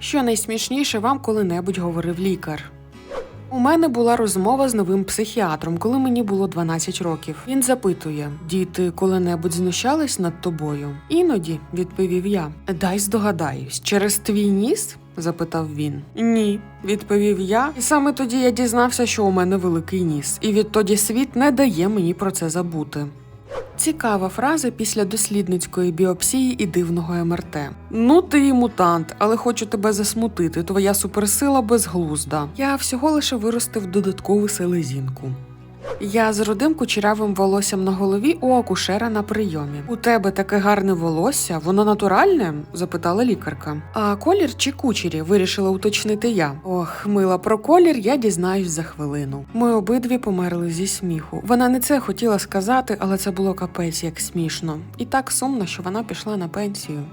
Що найсмішніше вам коли-небудь говорив лікар? У мене була розмова з новим психіатром, коли мені було 12 років. Він запитує: діти коли-небудь знущались над тобою? Іноді, відповів я. Дай здогадаюсь, через твій ніс? запитав він. Ні, відповів я. І саме тоді я дізнався, що у мене великий ніс, і відтоді світ не дає мені про це забути. Цікава фраза після дослідницької біопсії і дивного МРТ. Ну ти і мутант, але хочу тебе засмутити. Твоя суперсила безглузда. Я всього лише виростив додаткову селезінку. Я з родим кучерявим волоссям на голові у акушера на прийомі. У тебе таке гарне волосся, воно натуральне? запитала лікарка. А колір чи кучері? вирішила уточнити я. Ох, мила, про колір я дізнаюсь за хвилину. Ми обидві померли зі сміху. Вона не це хотіла сказати, але це було капець як смішно. І так сумно, що вона пішла на пенсію.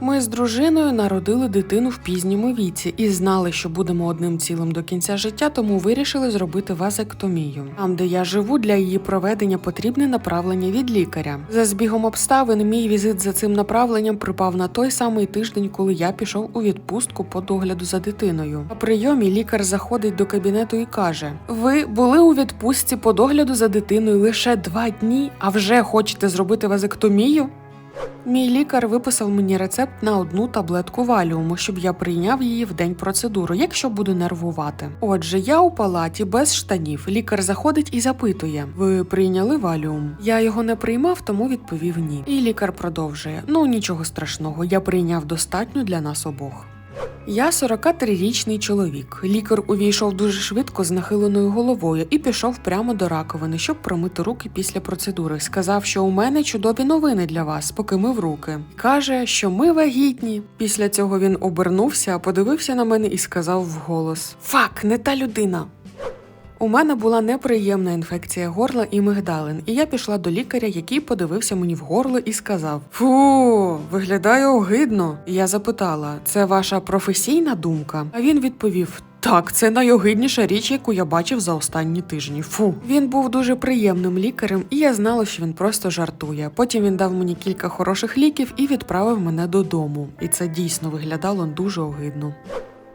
Ми з дружиною народили дитину в пізньому віці і знали, що будемо одним цілим до кінця життя, тому вирішили зробити вазектомію. Там, де я живу, для її проведення потрібне направлення від лікаря. За збігом обставин, мій візит за цим направленням припав на той самий тиждень, коли я пішов у відпустку по догляду за дитиною. На прийомі лікар заходить до кабінету і каже: Ви були у відпустці по догляду за дитиною лише два дні, а вже хочете зробити вазектомію? Мій лікар виписав мені рецепт на одну таблетку валіуму, щоб я прийняв її в день процедури, якщо буду нервувати. Отже, я у палаті без штанів. Лікар заходить і запитує: Ви прийняли валіум? Я його не приймав, тому відповів ні. І лікар продовжує: Ну нічого страшного, я прийняв достатньо для нас обох. Я 43-річний чоловік. Лікар увійшов дуже швидко з нахиленою головою і пішов прямо до раковини, щоб промити руки після процедури. Сказав, що у мене чудові новини для вас, поки мив руки. Каже, що ми вагітні. Після цього він обернувся, подивився на мене і сказав вголос: Фак, не та людина. У мене була неприємна інфекція горла і мигдалин, і я пішла до лікаря, який подивився мені в горло і сказав: Фу, виглядає огидно. Я запитала: це ваша професійна думка? А він відповів: так, це найогидніша річ, яку я бачив за останні тижні. Фу. Він був дуже приємним лікарем, і я знала, що він просто жартує. Потім він дав мені кілька хороших ліків і відправив мене додому. І це дійсно виглядало дуже огидно.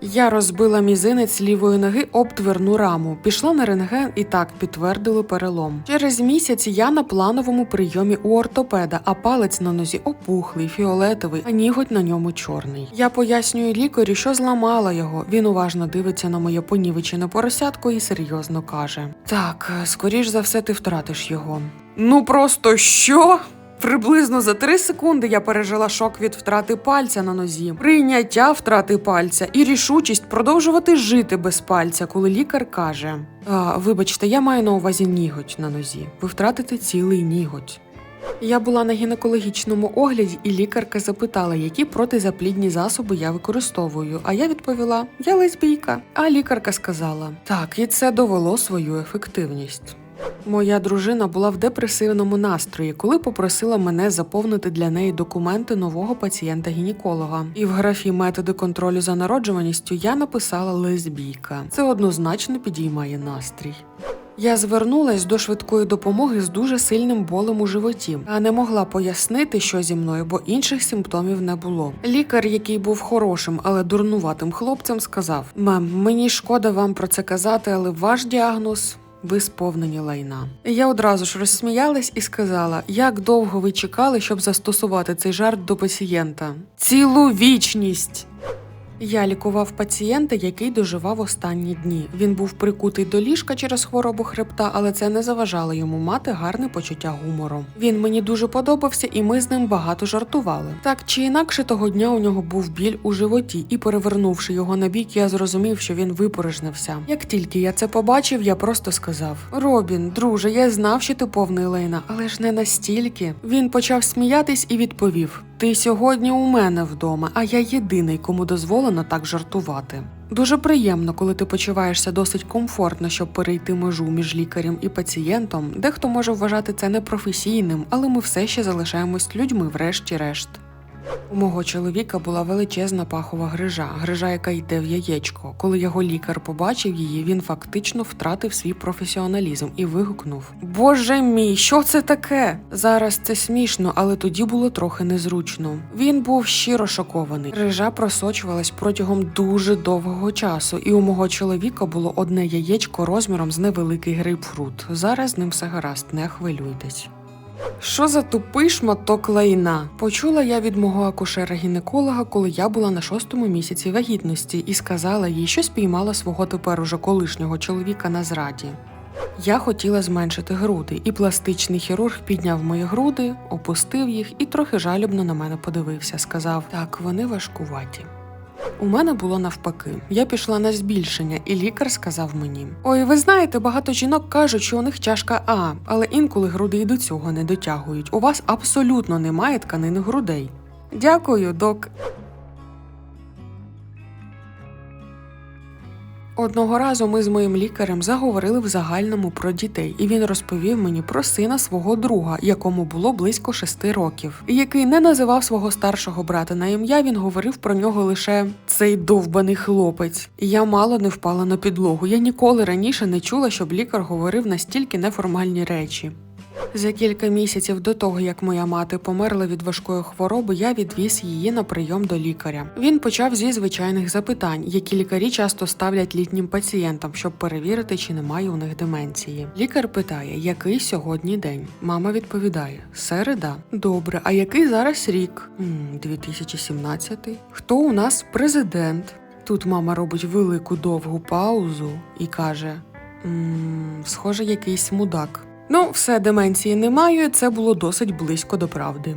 Я розбила мізинець лівої ноги об дверну раму, пішла на рентген і так підтвердили перелом. Через місяць я на плановому прийомі у ортопеда, а палець на нозі опухлий, фіолетовий, а ніготь на ньому чорний. Я пояснюю лікарю, що зламала його. Він уважно дивиться на моє понівечене поросятко і серйозно каже: Так, скоріш за все, ти втратиш його. Ну просто що? Приблизно за три секунди я пережила шок від втрати пальця на нозі, прийняття втрати пальця і рішучість продовжувати жити без пальця, коли лікар каже: а, Вибачте, я маю на увазі ніготь на нозі. Ви втратите цілий ніготь. Я була на гінекологічному огляді, і лікарка запитала, які протизаплідні засоби я використовую. А я відповіла: я лесбійка. А лікарка сказала: так, і це довело свою ефективність. Моя дружина була в депресивному настрої, коли попросила мене заповнити для неї документи нового пацієнта-гінеколога. І в графі методи контролю за народжуваністю я написала лесбійка. Це однозначно підіймає настрій. Я звернулась до швидкої допомоги з дуже сильним болем у животі, а не могла пояснити, що зі мною, бо інших симптомів не було. Лікар, який був хорошим, але дурнуватим хлопцем, сказав: Мем, мені шкода вам про це казати, але ваш діагноз. Ви сповнені лайна. Я одразу ж розсміялась і сказала, як довго ви чекали, щоб застосувати цей жарт до пацієнта? Цілу вічність. Я лікував пацієнта, який доживав останні дні. Він був прикутий до ліжка через хворобу хребта, але це не заважало йому мати гарне почуття гумору. Він мені дуже подобався, і ми з ним багато жартували. Так чи інакше, того дня у нього був біль у животі, і перевернувши його на бік, я зрозумів, що він випорожнився. Як тільки я це побачив, я просто сказав: Робін, друже, я знав, що ти повний лейна, але ж не настільки. Він почав сміятись і відповів: Ти сьогодні у мене вдома, а я єдиний, кому дозволено так жартувати. Дуже приємно, коли ти почуваєшся досить комфортно, щоб перейти межу між лікарем і пацієнтом. Дехто може вважати це непрофесійним, але ми все ще залишаємось людьми, врешті-решт. У мого чоловіка була величезна пахова грижа, грижа, яка йде в яєчко. Коли його лікар побачив її, він фактично втратив свій професіоналізм і вигукнув: Боже мій, що це таке? Зараз це смішно, але тоді було трохи незручно. Він був щиро шокований. Грижа просочувалась протягом дуже довгого часу, і у мого чоловіка було одне яєчко розміром з невеликий грейпфрут. Зараз з ним все гаразд, не хвилюйтесь. Що за тупий шматок лайна? Почула я від мого акушера-гінеколога, коли я була на шостому місяці вагітності, і сказала їй, що спіймала свого тепер уже колишнього чоловіка на зраді. Я хотіла зменшити груди, і пластичний хірург підняв мої груди, опустив їх і трохи жалібно на мене подивився. Сказав: так, вони важкуваті. У мене було навпаки. Я пішла на збільшення, і лікар сказав мені: Ой, ви знаєте, багато жінок кажуть, що у них чашка А, але інколи груди і до цього не дотягують. У вас абсолютно немає тканини грудей. Дякую, док. Одного разу ми з моїм лікарем заговорили в загальному про дітей, і він розповів мені про сина свого друга, якому було близько шести років, який не називав свого старшого брата на ім'я. Він говорив про нього лише цей довбаний хлопець. Я мало не впала на підлогу. Я ніколи раніше не чула, щоб лікар говорив настільки неформальні речі. За кілька місяців до того, як моя мати померла від важкої хвороби, я відвіз її на прийом до лікаря. Він почав зі звичайних запитань, які лікарі часто ставлять літнім пацієнтам, щоб перевірити, чи немає у них деменції. Лікар питає, який сьогодні день. Мама відповідає: середа. Добре, а який зараз рік? «М, 2017. Хто у нас президент? Тут мама робить велику довгу паузу і каже: «М, схоже, якийсь мудак. Ну, все, деменції не маю, це було досить близько до правди.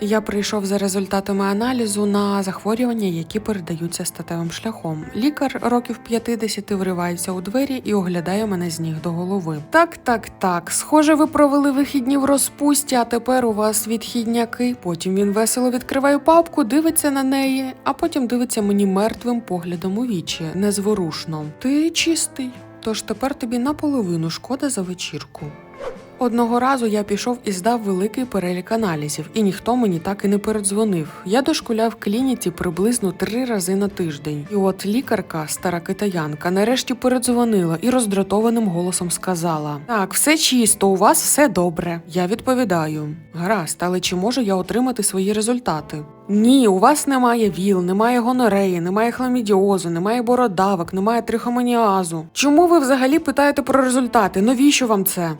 Я прийшов за результатами аналізу на захворювання, які передаються статевим шляхом. Лікар років 50 вривається у двері і оглядає мене з ніг до голови. Так, так, так. Схоже, ви провели вихідні в розпусті, а тепер у вас відхідняки. Потім він весело відкриває папку, дивиться на неї, а потім дивиться мені мертвим поглядом у вічі, незворушно. Ти чистий. Тож тепер тобі наполовину шкода за вечірку. Одного разу я пішов і здав великий перелік аналізів, і ніхто мені так і не передзвонив. Я дошкуляв клініці приблизно три рази на тиждень. І от лікарка, стара китаянка, нарешті передзвонила і роздратованим голосом сказала: Так, все чисто, у вас все добре. Я відповідаю: гаразд, але чи можу я отримати свої результати? Ні, у вас немає ВІЛ, немає гонореї, немає хламідіозу, немає бородавок, немає трихомоніазу. Чому ви взагалі питаєте про результати? Навіщо вам це?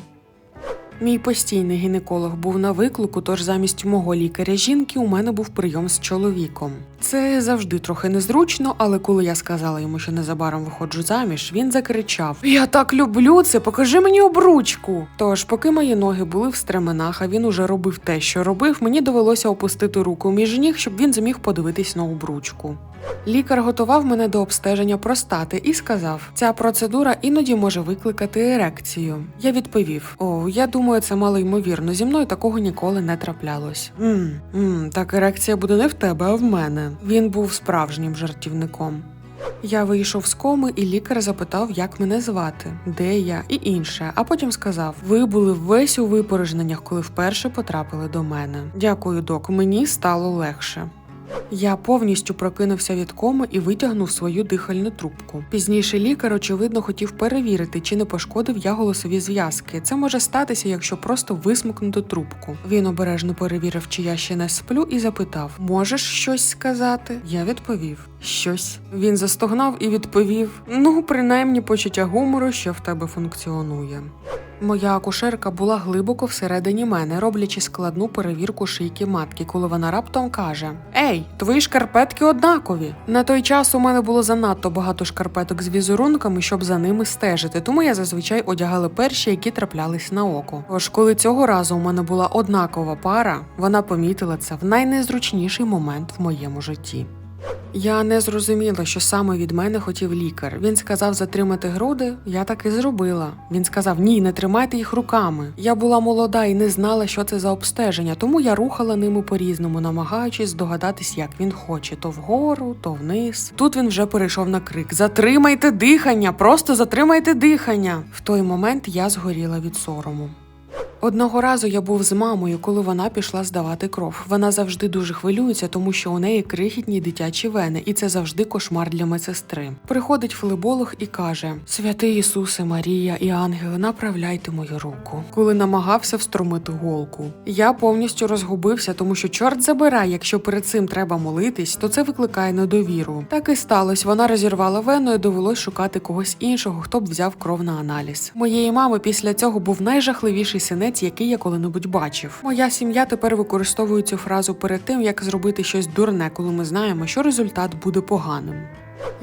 Мій постійний гінеколог був на виклику, тож замість мого лікаря жінки у мене був прийом з чоловіком. Це завжди трохи незручно, але коли я сказала йому, що незабаром виходжу заміж, він закричав: Я так люблю це, покажи мені обручку. Тож, поки мої ноги були в стременах, а він уже робив те, що робив, мені довелося опустити руку між ніг, щоб він зміг подивитись на обручку. Лікар готував мене до обстеження простати і сказав: ця процедура іноді може викликати ерекцію. Я відповів: О, я думаю, це мало ймовірно. Зі мною такого ніколи не траплялось. Мм, так ерекція буде не в тебе, а в мене. Він був справжнім жартівником. Я вийшов з коми, і лікар запитав, як мене звати, де я і інше. А потім сказав: Ви були весь у випорожненнях, коли вперше потрапили до мене. Дякую, док. Мені стало легше. Я повністю прокинувся від коми і витягнув свою дихальну трубку. Пізніше лікар, очевидно, хотів перевірити, чи не пошкодив я голосові зв'язки. Це може статися, якщо просто висмикнути трубку. Він обережно перевірив, чи я ще не сплю, і запитав: Можеш щось сказати? Я відповів: Щось. Він застогнав і відповів: Ну, принаймні, почуття гумору, що в тебе функціонує. Моя акушерка була глибоко всередині мене, роблячи складну перевірку шийки матки, коли вона раптом каже: Ей, твої шкарпетки однакові. На той час у мене було занадто багато шкарпеток з візерунками, щоб за ними стежити, тому я зазвичай одягала перші, які траплялись на око. Тож, коли цього разу у мене була однакова пара, вона помітила це в найнезручніший момент в моєму житті. Я не зрозуміла, що саме від мене хотів лікар. Він сказав затримати груди, я так і зробила. Він сказав: ні, не тримайте їх руками. Я була молода і не знала, що це за обстеження, тому я рухала ними по-різному, намагаючись здогадатись, як він хоче: то вгору, то вниз. Тут він вже перейшов на крик: Затримайте дихання! Просто затримайте дихання! В той момент я згоріла від сорому. Одного разу я був з мамою, коли вона пішла здавати кров. Вона завжди дуже хвилюється, тому що у неї крихітні дитячі вени, і це завжди кошмар для медсестри. Приходить флеболог і каже: Святий Ісусе, Марія і ангели, направляйте мою руку, коли намагався встромити голку. Я повністю розгубився, тому що чорт забирай, якщо перед цим треба молитись, то це викликає недовіру. Так і сталося. Вона розірвала вену і довелось шукати когось іншого, хто б взяв кров на аналіз. Моєї мами після цього був найжахливіший синець, який я коли-небудь бачив. Моя сім'я тепер використовує цю фразу перед тим, як зробити щось дурне, коли ми знаємо, що результат буде поганим.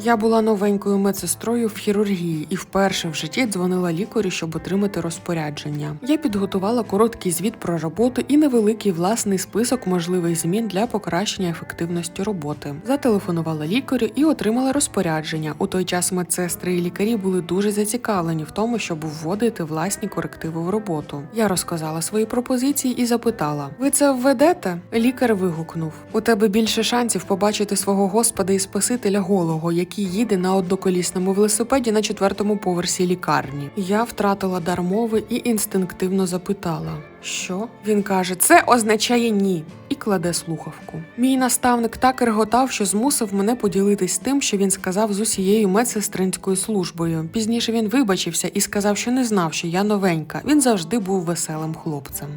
Я була новенькою медсестрою в хірургії і вперше в житті дзвонила лікарю, щоб отримати розпорядження. Я підготувала короткий звіт про роботу і невеликий власний список можливих змін для покращення ефективності роботи. Зателефонувала лікарю і отримала розпорядження. У той час медсестри і лікарі були дуже зацікавлені в тому, щоб вводити власні корективи в роботу. Я розказала свої пропозиції і запитала: Ви це введете? Лікар вигукнув: У тебе більше шансів побачити свого господа і спасителя голого, який їде на одноколісному велосипеді на четвертому поверсі лікарні. Я втратила дар мови і інстинктивно запитала. Що? Він каже, це означає ні. І кладе слухавку. Мій наставник так реготав, що змусив мене поділитись тим, що він сказав з усією медсестринською службою. Пізніше він вибачився і сказав, що не знав, що я новенька. Він завжди був веселим хлопцем.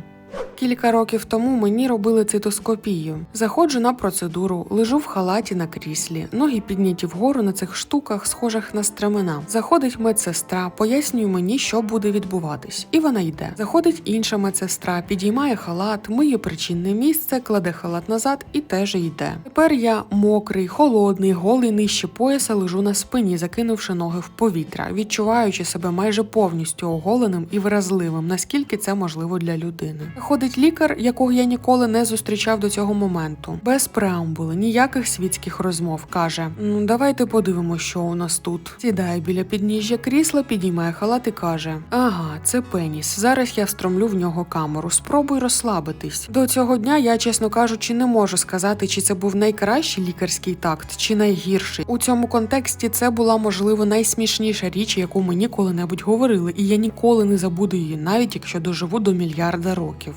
Кілька років тому мені робили цитоскопію. Заходжу на процедуру, лежу в халаті на кріслі, ноги підняті вгору на цих штуках, схожих на стремена. Заходить медсестра, пояснює мені, що буде відбуватись, і вона йде. Заходить інша медсестра, підіймає халат, миє причинне місце, кладе халат назад і теж йде. Тепер я мокрий, холодний, голий нижче пояса лежу на спині, закинувши ноги в повітря, відчуваючи себе майже повністю оголеним і вразливим, наскільки це можливо для людини. Ходить лікар, якого я ніколи не зустрічав до цього моменту. Без преамбули, ніяких світських розмов. каже: Ну, давайте подивимося, що у нас тут. Сідає біля підніжжя крісла, підіймає халат і каже: Ага, це пеніс. Зараз я встромлю в нього камеру. Спробуй розслабитись. До цього дня я, чесно кажучи, не можу сказати, чи це був найкращий лікарський такт, чи найгірший. У цьому контексті це була можливо найсмішніша річ, яку мені коли-небудь говорили, і я ніколи не забуду її, навіть якщо доживу до мільярда років.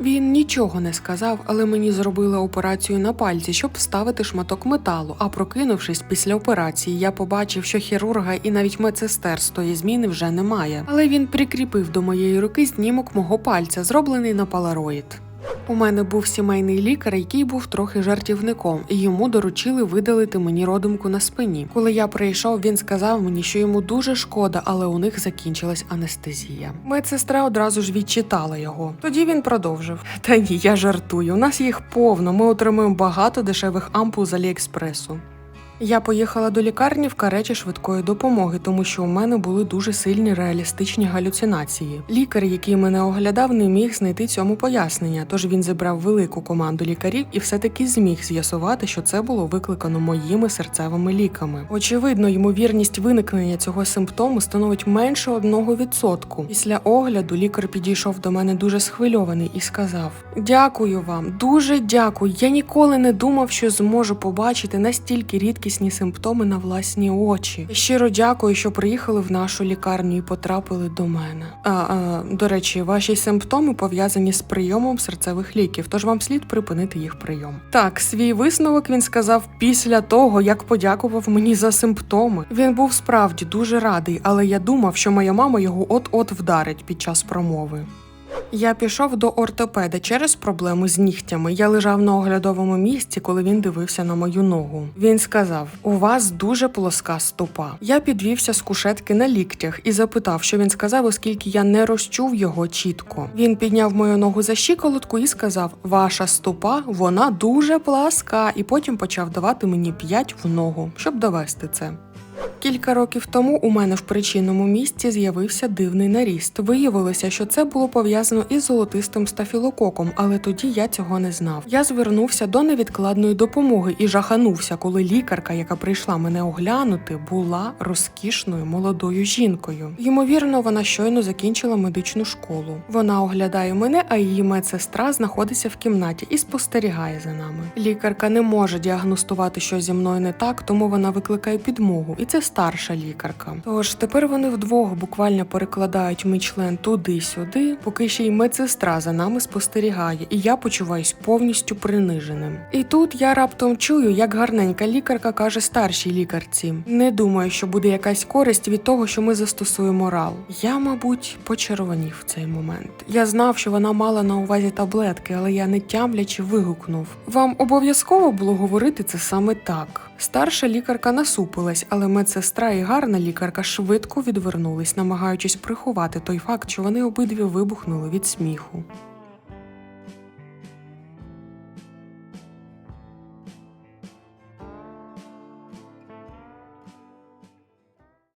Він нічого не сказав, але мені зробили операцію на пальці, щоб вставити шматок металу. А прокинувшись після операції, я побачив, що хірурга і навіть медсестер з тої зміни вже немає. Але він прикріпив до моєї руки знімок мого пальця, зроблений на палароїд. У мене був сімейний лікар, який був трохи жартівником, і йому доручили видалити мені родимку на спині. Коли я прийшов, він сказав мені, що йому дуже шкода, але у них закінчилась анестезія. Медсестра одразу ж відчитала його. Тоді він продовжив: Та ні, я жартую. У нас їх повно. Ми отримуємо багато дешевих ампул з Аліекспресу. Я поїхала до лікарні в кареті швидкої допомоги, тому що у мене були дуже сильні реалістичні галюцинації. Лікар, який мене оглядав, не міг знайти цьому пояснення, тож він зібрав велику команду лікарів і все-таки зміг з'ясувати, що це було викликано моїми серцевими ліками. Очевидно, ймовірність виникнення цього симптому становить менше одного відсотку. Після огляду лікар підійшов до мене дуже схвильований і сказав: Дякую вам, дуже дякую. Я ніколи не думав, що зможу побачити настільки рідкісні симптоми на власні очі. Щиро дякую, що приїхали в нашу лікарню і потрапили до мене. А, а до речі, ваші симптоми пов'язані з прийомом серцевих ліків, тож вам слід припинити їх прийом. Так, свій висновок він сказав після того, як подякував мені за симптоми. Він був справді дуже радий, але я думав, що моя мама його от-от вдарить під час промови. Я пішов до ортопеда через проблему з нігтями. Я лежав на оглядовому місці, коли він дивився на мою ногу. Він сказав: У вас дуже плоска стопа. Я підвівся з кушетки на ліктях і запитав, що він сказав, оскільки я не розчув його чітко. Він підняв мою ногу за щиколотку і сказав: Ваша стопа, вона дуже пласка, і потім почав давати мені п'ять в ногу, щоб довести це. Кілька років тому у мене в причинному місці з'явився дивний наріст. Виявилося, що це було пов'язано із золотистим стафілококом, але тоді я цього не знав. Я звернувся до невідкладної допомоги і жаханувся, коли лікарка, яка прийшла мене оглянути, була розкішною молодою жінкою. Ймовірно, вона щойно закінчила медичну школу. Вона оглядає мене, а її медсестра знаходиться в кімнаті і спостерігає за нами. Лікарка не може діагностувати, що зі мною не так, тому вона викликає підмогу, і це це старша лікарка. Тож тепер вони вдвох буквально перекладають мій член туди-сюди, поки ще й медсестра за нами спостерігає, і я почуваюсь повністю приниженим. І тут я раптом чую, як гарненька лікарка каже старшій лікарці: не думаю, що буде якась користь від того, що ми застосуємо рал. Я, мабуть, почервонів в цей момент. Я знав, що вона мала на увазі таблетки, але я не тямлячи вигукнув: Вам обов'язково було говорити це саме так. Старша лікарка насупилась, але медсестра і гарна лікарка швидко відвернулись, намагаючись приховати той факт, що вони обидві вибухнули від сміху.